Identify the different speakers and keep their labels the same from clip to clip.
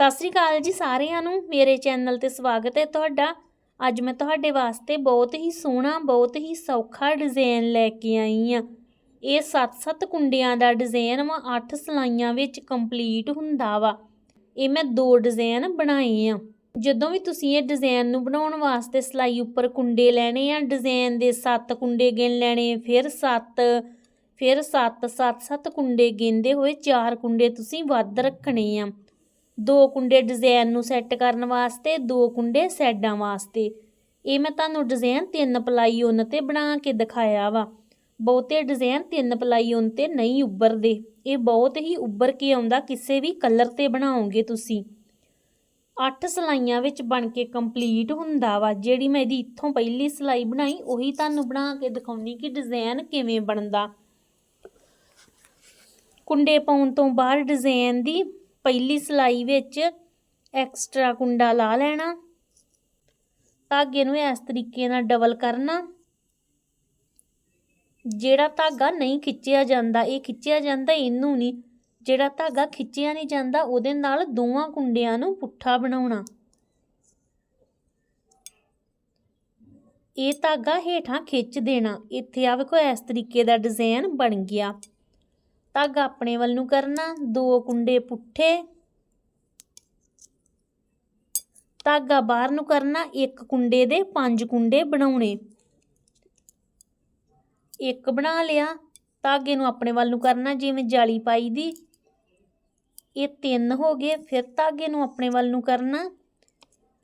Speaker 1: ਸਤਿ ਸ੍ਰੀ ਅਕਾਲ ਜੀ ਸਾਰਿਆਂ ਨੂੰ। ਮੇਰੇ ਚੈਨਲ ਤੇ ਸਵਾਗਤ ਹੈ ਤੁਹਾਡਾ। ਅੱਜ ਮੈਂ ਤੁਹਾਡੇ ਵਾਸਤੇ ਬਹੁਤ ਹੀ ਸੋਹਣਾ, ਬਹੁਤ ਹੀ ਸੌਖਾ ਡਿਜ਼ਾਈਨ ਲੈ ਕੇ ਆਈ ਆ ਇਹ 7-7 ਕੁੰਡਿਆਂ ਦਾ ਡਿਜ਼ਾਈਨ ਵਾ 8 ਸਲਾਈਆਂ ਵਿੱਚ ਕੰਪਲੀਟ ਹੁੰਦਾ ਵਾ। ਇਹ ਮੈਂ ਦੋ ਡਿਜ਼ਾਈਨ ਬਣਾਏ ਆ। ਜਦੋਂ ਵੀ ਤੁਸੀਂ ਇਹ ਡਿਜ਼ਾਈਨ ਨੂੰ ਬਣਾਉਣ ਵਾਸਤੇ ਸਲਾਈ ਉੱਪਰ ਕੁੰਡੇ ਲੈਣੇ ਆ, ਡਿਜ਼ਾਈਨ ਦੇ 7 ਕੁੰਡੇ ਗਿਣ ਲੈਣੇ, ਫਿਰ 7 ਫਿਰ 7 7-7 ਕੁੰਡੇ ਗਿਣਦੇ ਹੋਏ 4 ਕੁੰਡੇ ਤੁਸੀਂ ਵੱਧ ਰੱਖਣੇ ਆ। ਦੋ ਕੁੰਡੇ ਡਿਜ਼ਾਈਨ ਨੂੰ ਸੈੱਟ ਕਰਨ ਵਾਸਤੇ, ਦੋ ਕੁੰਡੇ ਸੈਡਾਂ ਵਾਸਤੇ। ਇਹ ਮੈਂ ਤੁਹਾਨੂੰ ਡਿਜ਼ਾਈਨ ਤਿੰਨ ਪਲਾਈ ਉੱਨ ਤੇ ਬਣਾ ਕੇ ਦਿਖਾਇਆ ਵਾ। ਬਹੁਤੇ ਡਿਜ਼ਾਈਨ ਤਿੰਨ ਪਲਾਈ ਉੱਨ ਤੇ ਨਹੀਂ ਉੱਭਰਦੇ। ਇਹ ਬਹੁਤ ਹੀ ਉੱਭਰ ਕੇ ਆਉਂਦਾ, ਕਿਸੇ ਵੀ ਕਲਰ ਤੇ ਬਣਾਓਗੇ ਤੁਸੀਂ। 8 ਸਲਾਈਆਂ ਵਿੱਚ ਬਣ ਕੇ ਕੰਪਲੀਟ ਹੁੰਦਾ ਵਾ। ਜਿਹੜੀ ਮੈਂ ਇਹਦੀ ਇੱਥੋਂ ਪਹਿਲੀ ਸਲਾਈ ਬਣਾਈ, ਉਹੀ ਤੁਹਾਨੂੰ ਬਣਾ ਕੇ ਦਿਖਾਉਣੀ ਕਿ ਡਿਜ਼ਾਈਨ ਕਿਵੇਂ ਬਣਦਾ। ਕੁੰਡੇ ਪਾਉਣ ਤੋਂ ਬਾਅਦ ਡਿਜ਼ਾਈਨ ਦੀ ਪਹਿਲੀ ਸਲਾਈ ਵਿੱਚ ਐਕਸਟਰਾ ਕੁੰਡਾ ਲਾ ਲੈਣਾ। ਧਾਗੇ ਨੂੰ ਇਸ ਤਰੀਕੇ ਨਾਲ ਡਬਲ ਕਰਨਾ। ਜਿਹੜਾ ਧਾਗਾ ਨਹੀਂ ਖਿੱਚਿਆ ਜਾਂਦਾ, ਇਹ ਖਿੱਚਿਆ ਜਾਂਦਾ, ਇਹਨੂੰ ਨਹੀਂ। ਜਿਹੜਾ ਧਾਗਾ ਖਿੱਚਿਆ ਨਹੀਂ ਜਾਂਦਾ, ਉਹਦੇ ਨਾਲ ਦੋਵਾਂ ਕੁੰਡਿਆਂ ਨੂੰ ਪੁੱਠਾ ਬਣਾਉਣਾ। ਇਹ ਧਾਗਾ ਹੇਠਾਂ ਖਿੱਚ ਦੇਣਾ। ਇੱਥੇ ਆ ਵੇਖੋ, ਇਸ ਤਰੀਕੇ ਦਾ ਡਿਜ਼ਾਈਨ ਬਣ ਗਿਆ। ਧਾਗਾ ਆਪਣੇ ਵੱਲ ਨੂੰ ਕਰਨਾ, ਦੋ ਕੁੰਡੇ ਪੁੱਠੇ। ਧਾਗਾ ਬਾਹਰ ਨੂੰ ਕਰਨਾ, ਇੱਕ ਕੁੰਡੇ ਦੇ ਪੰਜ ਕੁੰਡੇ ਬਣਾਉਣੇ। ਇੱਕ ਬਣਾ ਲਿਆ ਧਾਗੇ ਨੂੰ ਆਪਣੇ ਵੱਲ ਨੂੰ ਕਰਨਾ, ਜਿਵੇਂ ਜਾਲੀ ਪਾਈ ਦੀ। ਇਹ ਤਿੰਨ ਹੋ ਗਏ, ਫਿਰ ਧਾਗੇ ਨੂੰ ਆਪਣੇ ਵੱਲ ਨੂੰ ਕਰਨਾ।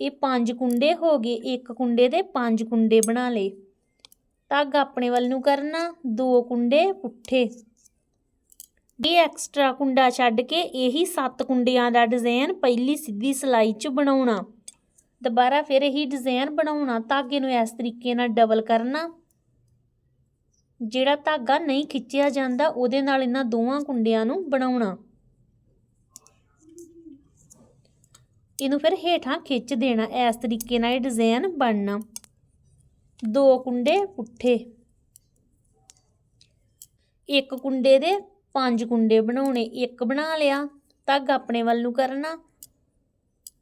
Speaker 1: ਇਹ ਪੰਜ ਕੁੰਡੇ ਹੋ ਗਏ, ਇੱਕ ਕੁੰਡੇ ਦੇ ਪੰਜ ਕੁੰਡੇ ਬਣਾ ਲਏ। ਧਾਗਾ ਆਪਣੇ ਵੱਲ ਨੂੰ ਕਰਨਾ, ਦੋ ਕੁੰਡੇ ਪੁੱਠੇ। ਇਹ ਐਕਸਟਰਾ ਕੁੰਡਾ ਛੱਡ ਕੇ ਇਹੀ ਸੱਤ ਕੁੰਡਿਆਂ ਦਾ ਡਿਜ਼ਾਈਨ ਪਹਿਲੀ ਸਿੱਧੀ ਸਲਾਈ 'ਚ ਬਣਾਉਣਾ। ਦੁਬਾਰਾ ਫਿਰ ਇਹੀ ਡਿਜ਼ਾਈਨ ਬਣਾਉਣਾ, ਧਾਗੇ ਨੂੰ ਇਸ ਤਰੀਕੇ ਨਾਲ ਡਬਲ ਕਰਨਾ। ਜਿਹੜਾ ਧਾਗਾ ਨਹੀਂ ਖਿੱਚਿਆ ਜਾਂਦਾ, ਉਹਦੇ ਨਾਲ ਇਹਨਾਂ ਦੋਵਾਂ ਕੁੰਡਿਆਂ ਨੂੰ ਬਣਾਉਣਾ। ਇਹਨੂੰ ਫਿਰ ਹੇਠਾਂ ਖਿੱਚ ਦੇਣਾ, ਇਸ ਤਰੀਕੇ ਨਾਲ ਇਹ ਡਿਜ਼ਾਈਨ ਬਣਨਾ। ਦੋ ਕੁੰਡੇ ਪੁੱਠੇ। ਇੱਕ ਕੁੰਡੇ ਦੇ ਪੰਜ ਕੁੰਡੇ ਬਣਾਉਣੇ, ਇੱਕ ਬਣਾ ਲਿਆ, ਧਾਗਾ ਆਪਣੇ ਵੱਲ ਨੂੰ ਕਰਨਾ।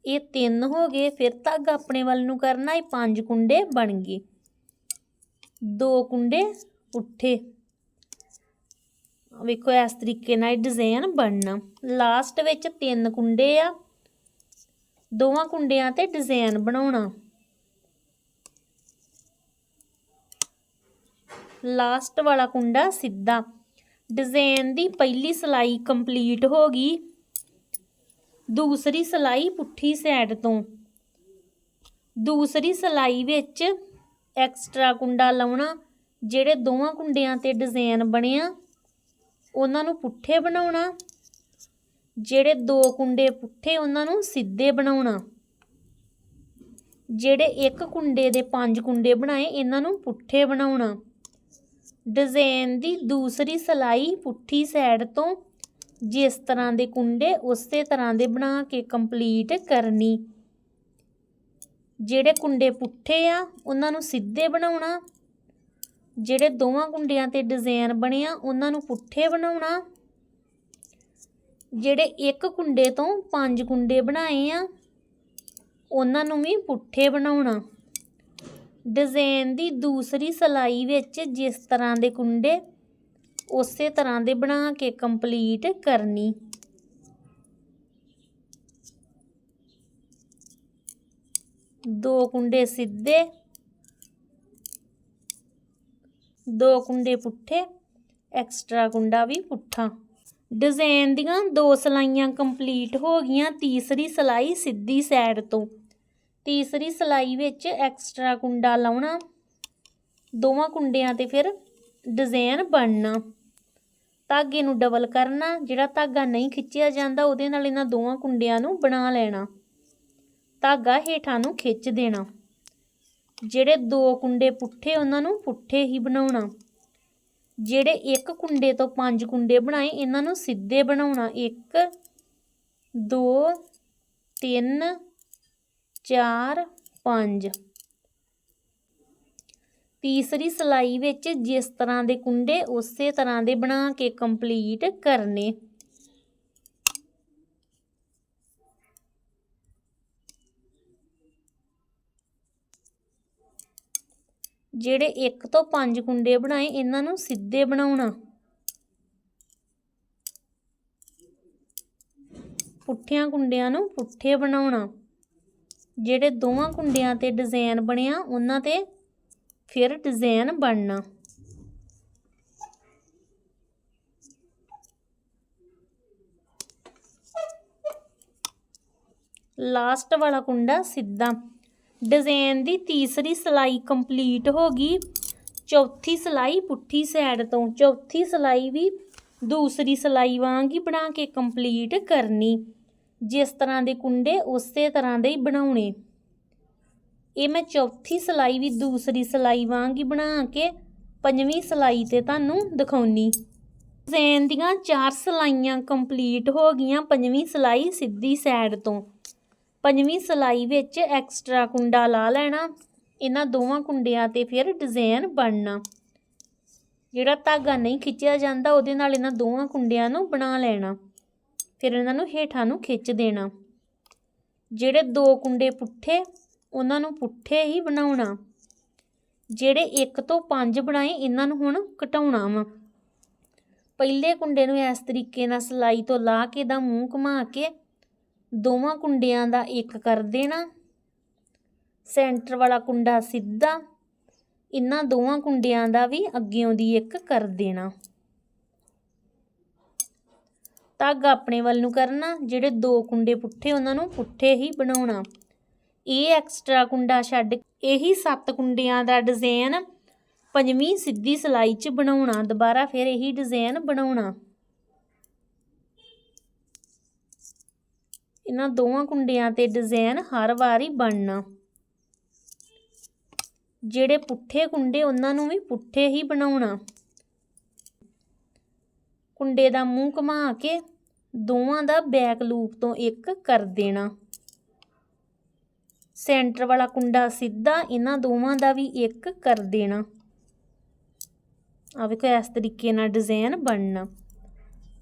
Speaker 1: ਇਹ ਤਿੰਨ ਹੋ ਗਏ, ਫਿਰ ਧਾਗਾ ਆਪਣੇ ਵੱਲ ਨੂੰ ਕਰਨਾ, ਇਹ ਪੰਜ ਕੁੰਡੇ ਬਣ ਗਏ। ਦੋ ਕੁੰਡੇ ਉੱਠੇ। ਵੇਖੋ, ਇਸ ਤਰੀਕੇ ਨਾਲ ਡਿਜ਼ਾਈਨ ਬਣਨਾ। ਲਾਸਟ ਵਿੱਚ ਤਿੰਨ ਕੁੰਡੇ ਆ। ਦੋਵਾਂ ਕੁੰਡਿਆਂ ਤੇ ਡਿਜ਼ਾਈਨ ਬਣਾਉਣਾ। ਲਾਸਟ ਵਾਲਾ ਕੁੰਡਾ ਸਿੱਧਾ। ਡਿਜ਼ਾਈਨ ਦੀ ਪਹਿਲੀ ਸਲਾਈ ਕੰਪਲੀਟ ਹੋ ਗਈ। ਦੂਸਰੀ ਸਲਾਈ ਪੁੱਠੀ ਸਾਈਡ ਤੋਂ। ਦੂਸਰੀ ਸਲਾਈ ਵਿੱਚ ਐਕਸਟਰਾ ਕੁੰਡਾ ਲਾਉਣਾ, ਜਿਹੜੇ ਦੋਵਾਂ ਕੁੰਡਿਆਂ ਤੇ ਡਿਜ਼ਾਈਨ ਬਣਿਆ, ਉਹਨਾਂ ਨੂੰ ਪੁੱਠੇ ਬਣਾਉਣਾ, ਜਿਹੜੇ ਦੋ ਕੁੰਡੇ ਪੁੱਠੇ ਉਹਨਾਂ ਨੂੰ ਸਿੱਧੇ ਬਣਾਉਣਾ। ਜਿਹੜੇ ਇੱਕ ਕੁੰਡੇ ਦੇ ਪੰਜ ਕੁੰਡੇ ਬਣਾਏ, ਇਹਨਾਂ ਨੂੰ ਪੁੱਠੇ ਬਣਾਉਣਾ। ਡਿਜ਼ਾਈਨ ਦੀ ਦੂਸਰੀ ਸਲਾਈ ਪੁੱਠੀ ਸਾਈਡ ਤੋਂ ਜਿਸ ਤਰ੍ਹਾਂ ਦੇ ਕੁੰਡੇ, ਉਸੇ ਤਰ੍ਹਾਂ ਦੇ ਬਣਾ ਕੇ ਕੰਪਲੀਟ ਕਰਨੀ। ਜਿਹੜੇ ਕੁੰਡੇ ਪੁੱਠੇ ਆ, ਉਹਨਾਂ ਨੂੰ ਸਿੱਧੇ ਬਣਾਉਣਾ। ਜਿਹੜੇ ਦੋਵਾਂ ਕੁੰਡਿਆਂ ਤੇ ਡਿਜ਼ਾਈਨ ਬਣਿਆ ਉਹਨਾਂ ਨੂੰ ਪੁੱਠੇ ਬਣਾਉਣਾ। ਜਿਹੜੇ ਇੱਕ ਕੁੰਡੇ ਤੋਂ ਪੰਜ ਕੁੰਡੇ ਬਣਾਏ ਆ, ਉਹਨਾਂ ਨੂੰ ਵੀ ਪੁੱਠੇ ਬਣਾਉਣਾ। ਡਿਜ਼ਾਈਨ ਦੀ ਦੂਸਰੀ ਸਲਾਈ ਵਿੱਚ ਜਿਸ ਤਰ੍ਹਾਂ ਦੇ ਕੁੰਡੇ, ਉਸੇ ਤਰ੍ਹਾਂ ਦੇ ਬਣਾ ਕੇ ਕੰਪਲੀਟ ਕਰਨੀ। ਦੋ ਕੁੰਡੇ ਸਿੱਧੇ, ਦੋ ਕੁੰਡੇ ਪੁੱਠੇ, ਐਕਸਟਰਾ ਕੁੰਡਾ ਵੀ ਪੁੱਠਾ। ਡਿਜ਼ਾਈਨ ਦੀਆਂ ਦੋ ਸਲਾਈਆਂ ਕੰਪਲੀਟ ਹੋ ਗਈਆਂ, ਤੀਸਰੀ ਸਲਾਈ ਸਿੱਧੀ ਸਾਈਡ ਤੋਂ। ਤੀਸਰੀ ਸਲਾਈ ਵਿੱਚ ਐਕਸਟਰਾ ਕੁੰਡਾ ਲਾਉਣਾ। ਦੋਵਾਂ ਕੁੰਡਿਆਂ ਤੇ ਫਿਰ ਡਿਜ਼ਾਈਨ ਬਣਨਾ। ਧਾਗੇ ਨੂੰ ਡਬਲ ਕਰਨਾ, ਜਿਹੜਾ ਧਾਗਾ ਨਹੀਂ ਖਿੱਚਿਆ ਜਾਂਦਾ ਉਹਦੇ ਨਾਲ ਇਹਨਾਂ ਦੋਵਾਂ ਕੁੰਡਿਆਂ ਨੂੰ ਬਣਾ ਲੈਣਾ। ਧਾਗਾ ਹੇਠਾਂ ਨੂੰ ਖਿੱਚ ਦੇਣਾ। ਜਿਹੜੇ ਦੋ ਕੁੰਡੇ ਪੁੱਠੇ, ਉਹਨਾਂ ਨੂੰ ਪੁੱਠੇ ਹੀ ਬਣਾਉਣਾ। ਜਿਹੜੇ ਇੱਕ ਕੁੰਡੇ ਤੋਂ ਪੰਜ ਕੁੰਡੇ ਬਣਾਏ, ਇਹਨਾਂ ਨੂੰ ਸਿੱਧੇ ਬਣਾਉਣਾ। 1 2 3 4 5 ਤੀਸਰੀ ਸਲਾਈ ਵਿੱਚ ਜਿਸ ਤਰ੍ਹਾਂ ਦੇ ਕੁੰਡੇ, ਉਸੇ ਤਰ੍ਹਾਂ ਦੇ ਬਣਾ ਕੇ ਕੰਪਲੀਟ ਕਰਨੇ। ਜਿਹੜੇ 1 ਤੋਂ 5 ਕੁੰਡੇ ਬਣਾਏ, ਇਹਨਾਂ ਨੂੰ ਸਿੱਧੇ ਬਣਾਉਣਾ। ਪੁੱਠਿਆਂ ਕੁੰਡਿਆਂ ਨੂੰ ਪੁੱਠੇ ਬਣਾਉਣਾ। ਜਿਹੜੇ ਦੋਵਾਂ ਕੁੰਡਿਆਂ ਤੇ ਡਿਜ਼ਾਈਨ ਬਣਿਆ, ਉਹਨਾਂ ਤੇ ਫਿਰ ਡਿਜ਼ਾਈਨ ਬਣਨਾ। ਲਾਸਟ ਵਾਲਾ ਕੁੰਡਾ ਸਿੱਧਾ। ਡਿਜ਼ਾਈਨ ਦੀ ਤੀਸਰੀ ਸਲਾਈ ਕੰਪਲੀਟ ਹੋ ਗਈ। ਚੌਥੀ ਸਲਾਈ ਪੁੱਠੀ ਸਾਈਡ ਤੋਂ। ਚੌਥੀ ਸਲਾਈ ਵੀ ਦੂਸਰੀ ਸਲਾਈ ਵਾਂਗ ਹੀ ਬਣਾ ਕੇ ਕੰਪਲੀਟ ਕਰਨੀ। ਜਿਸ ਤਰ੍ਹਾਂ ਦੇ ਕੁੰਡੇ, ਉਸੇ ਤਰ੍ਹਾਂ ਦੇ ਹੀ ਬਣਾਉਣੇ। ਇਹ ਮੈਂ ਚੌਥੀ ਸਲਾਈ ਵੀ ਦੂਸਰੀ ਸਲਾਈ ਵਾਂਗ ਹੀ ਬਣਾ ਕੇ ਪੰਜਵੀਂ ਸਲਾਈ ਤੇ ਤੁਹਾਨੂੰ ਦਿਖਾਉਣੀ। ਡਿਜ਼ਾਈਨ ਦੀਆਂ ਚਾਰ ਸਲਾਈਆਂ ਕੰਪਲੀਟ ਹੋ ਗਈਆਂ ਪੰਜਵੀਂ ਸਲਾਈ ਸਿੱਧੀ ਸਾਈਡ ਤੋਂ। ਪੰਜਵੀਂ ਸਲਾਈ ਵਿੱਚ ਐਕਸਟਰਾ ਕੁੰਡਾ ਲਾ ਲੈਣਾ, ਇਹਨਾਂ ਦੋਵਾਂ ਕੁੰਡਿਆਂ ਤੇ ਫਿਰ ਡਿਜ਼ਾਈਨ ਬਣਨਾ। ਜਿਹੜਾ ਧਾਗਾ ਨਹੀਂ ਖਿੱਚਿਆ ਜਾਂਦਾ, ਉਹਦੇ ਨਾਲ ਇਹਨਾਂ ਦੋਵਾਂ ਕੁੰਡਿਆਂ ਨੂੰ ਬਣਾ ਲੈਣਾ। ਫਿਰ ਇਹਨਾਂ ਨੂੰ ਹੇਠਾਂ ਨੂੰ ਖਿੱਚ ਦੇਣਾ। ਜਿਹੜੇ ਦੋ ਕੁੰਡੇ ਪੁੱਠੇ, ਉਹਨਾਂ ਨੂੰ ਪੁੱਠੇ ਹੀ ਬਣਾਉਣਾ। ਜਿਹੜੇ 1 ਤੋਂ 5 ਬਣਾਏ, ਇਹਨਾਂ ਨੂੰ ਹੁਣ ਘਟਾਉਣਾ ਵਾ। ਪਹਿਲੇ ਕੁੰਡੇ ਨੂੰ ਇਸ ਤਰੀਕੇ ਨਾਲ ਸਲਾਈ ਤੋਂ ਲਾ ਕੇ ਦਾ ਮੂੰਹ ਘੁਮਾ ਕੇ ਦੋਵਾਂ ਕੁੰਡਿਆਂ ਦਾ ਇੱਕ ਕਰ ਦੇਣਾ। ਸੈਂਟਰ ਵਾਲਾ ਕੁੰਡਾ ਸਿੱਧਾ, ਇਹਨਾਂ ਦੋਵਾਂ ਕੁੰਡਿਆਂ ਦਾ ਵੀ ਅੱਗਿਓਂ ਦੀ ਇੱਕ ਕਰ ਦੇਣਾ। ਧਾਗਾ ਆਪਣੇ ਵੱਲ ਨੂੰ ਕਰਨਾ, ਜਿਹੜੇ ਦੋ ਕੁੰਡੇ ਪੁੱਠੇ ਉਹਨਾਂ ਨੂੰ ਪੁੱਠੇ ਹੀ ਬਣਾਉਣਾ। ਇਹ ਐਕਸਟਰਾ ਕੁੰਡਾ ਛੱਡ ਇਹੀ ਸੱਤ ਕੁੰਡਿਆਂ ਦਾ ਡਿਜ਼ਾਈਨ ਪੰਜਵੀਂ ਸਿੱਧੀ ਸਲਾਈ 'ਚ ਬਣਾਉਣਾ, ਦੁਬਾਰਾ ਫਿਰ ਇਹੀ ਡਿਜ਼ਾਈਨ ਬਣਾਉਣਾ। ਇਹਨਾਂ ਦੋਵਾਂ ਕੁੰਡਿਆਂ ਤੇ ਡਿਜ਼ਾਈਨ ਹਰ ਵਾਰੀ ਬਣਨਾ। ਜਿਹੜੇ ਪੁੱਠੇ ਕੁੰਡੇ ਉਹਨਾਂ ਨੂੰ ਵੀ ਪੁੱਠੇ ਹੀ ਬਣਾਉਣਾ। ਕੁੰਡੇ ਦਾ ਮੂੰਹ ਘੁਮਾ ਕੇ ਦੋਵਾਂ ਦਾ ਬੈਕ ਲੂਪ ਤੋਂ ਇੱਕ ਕਰ ਦੇਣਾ। ਸੈਂਟਰ ਵਾਲਾ ਕੁੰਡਾ ਸਿੱਧਾ ਇਹਨਾਂ ਦੋਵਾਂ ਦਾ ਵੀ ਇੱਕ ਕਰ ਦੇਣਾ। ਆ ਵੇਖੋ ਇਸ ਤਰੀਕੇ ਨਾਲ ਡਿਜ਼ਾਈਨ ਬਣਨਾ।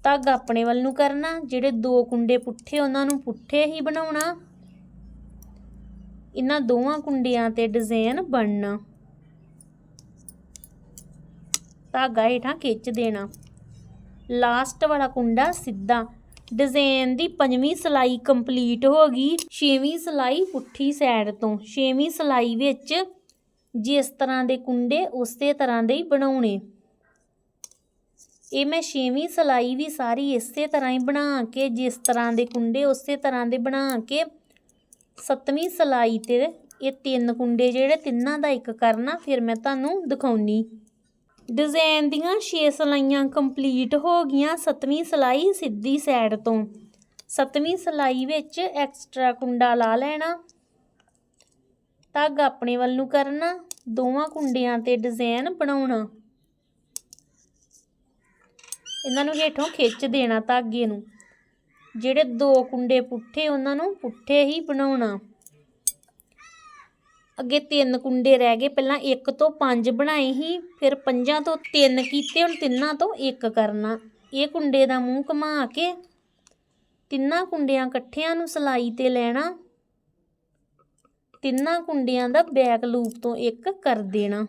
Speaker 1: ਧਾਗਾ ਆਪਣੇ ਵੱਲ ਨੂੰ ਕਰਨਾ, ਜਿਹੜੇ ਦੋ ਕੁੰਡੇ ਪੁੱਠੇ ਉਹਨਾਂ ਨੂੰ ਪੁੱਠੇ ਹੀ ਬਣਾਉਣਾ। ਇਹਨਾਂ ਦੋਵਾਂ ਕੁੰਡਿਆਂ ਤੇ ਡਿਜ਼ਾਈਨ ਬਣਨਾ। ਧਾਗਾ ਹੇਠਾਂ ਖਿੱਚ ਦੇਣਾ। ਲਾਸਟ ਵਾਲਾ ਕੁੰਡਾ ਸਿੱਧਾ। ਡਿਜ਼ਾਈਨ ਦੀ ਪੰਜਵੀਂ ਸਲਾਈ ਕੰਪਲੀਟ ਹੋ ਗਈ। ਛੇਵੀਂ ਸਲਾਈ ਪੁੱਠੀ ਸਾਈਡ ਤੋਂ। ਛੇਵੀਂ ਸਲਾਈ ਵਿੱਚ ਜਿਸ ਤਰ੍ਹਾਂ ਦੇ ਕੁੰਡੇ, ਉਸੇ ਤਰ੍ਹਾਂ ਦੇ ਹੀ ਬਣਾਉਣੇ। ਇਹ ਮੈਂ ਛੇਵੀਂ ਸਲਾਈ ਵੀ ਸਾਰੀ ਇਸੇ ਤਰ੍ਹਾਂ ਹੀ ਬਣਾ ਕੇ, ਜਿਸ ਤਰ੍ਹਾਂ ਦੇ ਕੁੰਡੇ, ਉਸੇ ਤਰ੍ਹਾਂ ਦੇ ਬਣਾ ਕੇ, ਸੱਤਵੀਂ ਸਲਾਈ ਤੇ ਇਹ ਤਿੰਨ ਕੁੰਡੇ ਜਿਹੜੇ ਤਿੰਨਾਂ ਦਾ ਇੱਕ ਕਰਨਾ, ਫਿਰ ਮੈਂ ਤੁਹਾਨੂੰ ਦਿਖਾਉਣੀ। ਡਿਜ਼ਾਈਨ ਦੀਆਂ 6 ਸਲਾਈਆਂ ਕੰਪਲੀਟ ਹੋ ਗਈਆਂ ਸੱਤਵੀਂ ਸਲਾਈ ਸਿੱਧੀ ਸਾਈਡ ਤੋਂ। ਸੱਤਵੀਂ ਸਲਾਈ ਵਿੱਚ ਐਕਸਟਰਾ ਕੁੰਡਾ ਲਾ ਲੈਣਾ, ਧਾਗਾ ਆਪਣੇ ਵੱਲ ਨੂੰ ਕਰਨਾ, ਦੋਵਾਂ ਕੁੰਡਿਆਂ ਤੇ ਡਿਜ਼ਾਈਨ ਬਣਾਉਣਾ। ਇਹਨਾਂ ਨੂੰ ਹੇਠੋਂ ਖਿੱਚ ਦੇਣਾ ਧਾਗੇ ਨੂੰ। ਜਿਹੜੇ ਦੋ ਕੁੰਡੇ ਪੁੱਠੇ, ਉਹਨਾਂ ਨੂੰ ਪੁੱਠੇ ਹੀ ਬਣਾਉਣਾ। ਅੱਗੇ ਤਿੰਨ ਕੁੰਡੇ ਰਹਿ ਗਏ। ਪਹਿਲਾਂ ਇੱਕ ਤੋਂ ਪੰਜ ਬਣਾਏ ਹੀ ਫਿਰ ਪੰਜਾਂ ਤੋਂ ਤਿੰਨ ਕੀਤੇ, ਹੁਣ ਤਿੰਨਾਂ ਤੋਂ ਇੱਕ ਕਰਨਾ। ਇਹ ਕੁੰਡੇ ਦਾ ਮੂੰਹ ਘੁਮਾ ਕੇ ਤਿੰਨਾਂ ਕੁੰਡਿਆਂ ਇਕੱਠਿਆਂ ਨੂੰ ਸਲਾਈ ਤੇ ਲੈਣਾ। ਤਿੰਨਾਂ ਕੁੰਡਿਆਂ ਦਾ ਬੈਕ ਲੂਪ ਤੋਂ ਇੱਕ ਕਰ ਦੇਣਾ।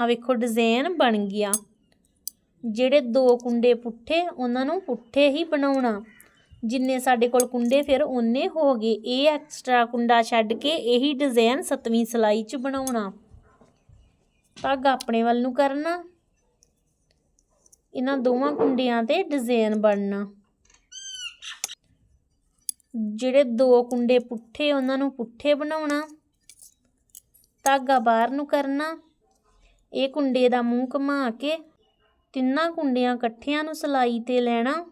Speaker 1: ਆ ਵੇਖੋ ਡਿਜ਼ਾਈਨ ਬਣ ਗਿਆ। ਜਿਹੜੇ ਦੋ ਕੁੰਡੇ ਪੁੱਠੇ, ਉਹਨਾਂ ਨੂੰ ਪੁੱਠੇ ਹੀ ਬਣਾਉਣਾ। ਜਿੰਨੇ ਸਾਡੇ ਕੋਲ ਕੁੰਡੇ ਫਿਰ ਉਹਨੇ ਹੋ ਗਏ। ਇਹ ਐਕਸਟਰਾ ਕੁੰਡਾ ਛੱਡ ਕੇ ਇਹੀ ਡਿਜ਼ਾਈਨ ਸਤਵੀਂ ਸਲਾਈ 'ਚ ਬਣਾਉਣਾ। ਧਾਗਾ ਆਪਣੇ ਵੱਲ ਨੂੰ ਕਰਨਾ। ਇਹਨਾਂ ਦੋਵਾਂ ਕੁੰਡਿਆਂ ਤੇ ਡਿਜ਼ਾਈਨ ਬਣਨਾ। ਜਿਹੜੇ ਦੋ ਕੁੰਡੇ ਪੁੱਠੇ, ਉਹਨਾਂ ਨੂੰ ਪੁੱਠੇ ਬਣਾਉਣਾ। ਧਾਗਾ ਬਾਹਰ ਨੂੰ ਕਰਨਾ। ਇਹ ਕੁੰਡੇ ਦਾ ਮੂੰਹ ਘੁਮਾ ਕੇ ਤਿੰਨਾਂ ਕੁੰਡਿਆਂ ਇਕੱਠਿਆਂ ਨੂੰ ਸਲਾਈ ਤੇ ਲੈਣਾ।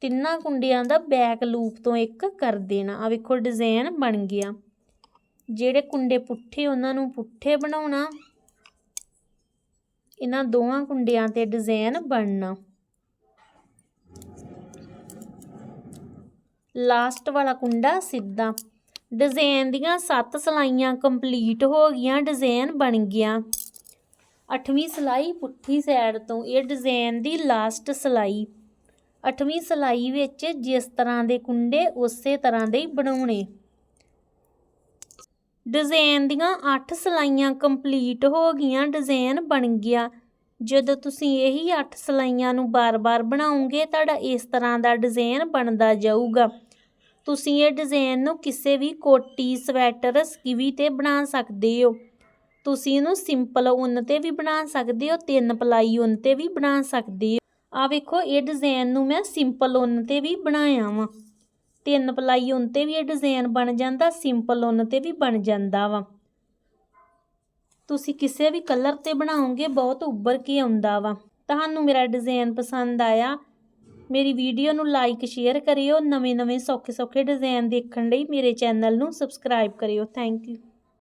Speaker 1: ਤਿੰਨਾਂ ਕੁੰਡਿਆਂ ਦਾ ਬੈਕ ਲੂਪ ਤੋਂ ਇੱਕ ਕਰ ਦੇਣਾ। ਆ ਵੇਖੋ ਡਿਜ਼ਾਈਨ ਬਣ ਗਿਆ। ਜਿਹੜੇ ਕੁੰਡੇ ਪੁੱਠੇ, ਉਹਨਾਂ ਨੂੰ ਪੁੱਠੇ ਬਣਾਉਣਾ। ਇਹਨਾਂ ਦੋਵਾਂ ਕੁੰਡਿਆਂ ਤੇ ਡਿਜ਼ਾਈਨ ਬਣਨਾ। ਲਾਸਟ ਵਾਲਾ ਕੁੰਡਾ ਸਿੱਧਾ। ਡਿਜ਼ਾਈਨ ਦੀਆਂ 7 ਸਲਾਈਆਂ ਕੰਪਲੀਟ ਹੋ ਗਈਆਂ ਡਿਜ਼ਾਈਨ ਬਣ ਗਿਆ। ਅੱਠਵੀਂ ਸਲਾਈ ਪੁੱਠੀ ਸਾਈਡ ਤੋਂ। ਇਹ ਡਿਜ਼ਾਈਨ ਦੀ ਲਾਸਟ ਸਲਾਈ। ਅੱਠਵੀਂ ਸਲਾਈ ਵਿੱਚ ਜਿਸ ਤਰ੍ਹਾਂ ਦੇ ਕੁੰਡੇ, ਉਸੇ ਤਰ੍ਹਾਂ ਦੇ ਹੀ ਬਣਾਉਣੇ। ਡਿਜ਼ਾਈਨ ਦੀਆਂ 8 ਸਲਾਈਆਂ ਕੰਪਲੀਟ ਹੋ ਗਈਆਂ ਡਿਜ਼ਾਈਨ ਬਣ ਗਿਆ। ਜਦੋਂ ਤੁਸੀਂ ਇਹੀ 8 ਸਲਾਈਆਂ ਨੂੰ ਬਾਰ-ਬਾਰ ਬਣਾਉਂਗੇ ਤੁਹਾਡਾ ਇਸ ਤਰ੍ਹਾਂ ਦਾ ਡਿਜ਼ਾਈਨ ਬਣਦਾ ਜਾਊਗਾ। ਤੁਸੀਂ ਇਹ ਡਿਜ਼ਾਈਨ ਨੂੰ ਕਿਸੇ ਵੀ ਕੋਟੀ, ਸਵੈਟਰ, ਸਕਿਵੀ ਤੇ ਬਣਾ ਸਕਦੇ ਹੋ। ਤੁਸੀਂ ਇਹਨੂੰ ਸਿੰਪਲ ਉੱਨ ਤੇ ਵੀ ਬਣਾ ਸਕਦੇ ਹੋ, ਤਿੰਨ ਪਲਾਈ ਉੱਨ ਤੇ ਵੀ ਬਣਾ ਸਕਦੇ ਹੋ। ਆ ਵੇਖੋ, ਇਹ ਡਿਜ਼ਾਈਨ ਨੂੰ ਮੈਂ ਸਿੰਪਲ ਉਨ ਤੇ ਵੀ ਬਣਾਇਆ ਵਾਂ। ਤਿੰਨ ਪਲਾਈ ਉਨ ਤੇ ਵੀ ਇਹ ਡਿਜ਼ਾਈਨ ਬਣ ਜਾਂਦਾ ਸਿੰਪਲ ਉੱਨ ਤੇ ਵੀ ਬਣ ਜਾਂਦਾ ਵਾ। ਤੁਸੀਂ ਕਿਸੇ ਵੀ ਕਲਰ ਤੇ ਬਣਾਓਗੇ, ਬਹੁਤ ਉੱਭਰ ਕੇ ਆਉਂਦਾ ਵਾ। ਤੁਹਾਨੂੰ ਮੇਰਾ ਡਿਜ਼ਾਈਨ ਪਸੰਦ ਆਇਆ, ਮੇਰੀ ਵੀਡੀਓ ਨੂੰ ਲਾਈਕ ਸ਼ੇਅਰ ਕਰਿਓ ਨਵੇਂ ਨਵੇਂ ਸੌਖੇ ਸੌਖੇ ਡਿਜ਼ਾਈਨ ਦੇਖਣ ਲਈ ਮੇਰੇ ਚੈਨਲ ਨੂੰ ਸਬਸਕ੍ਰਾਈਬ ਕਰਿਓ। Thank you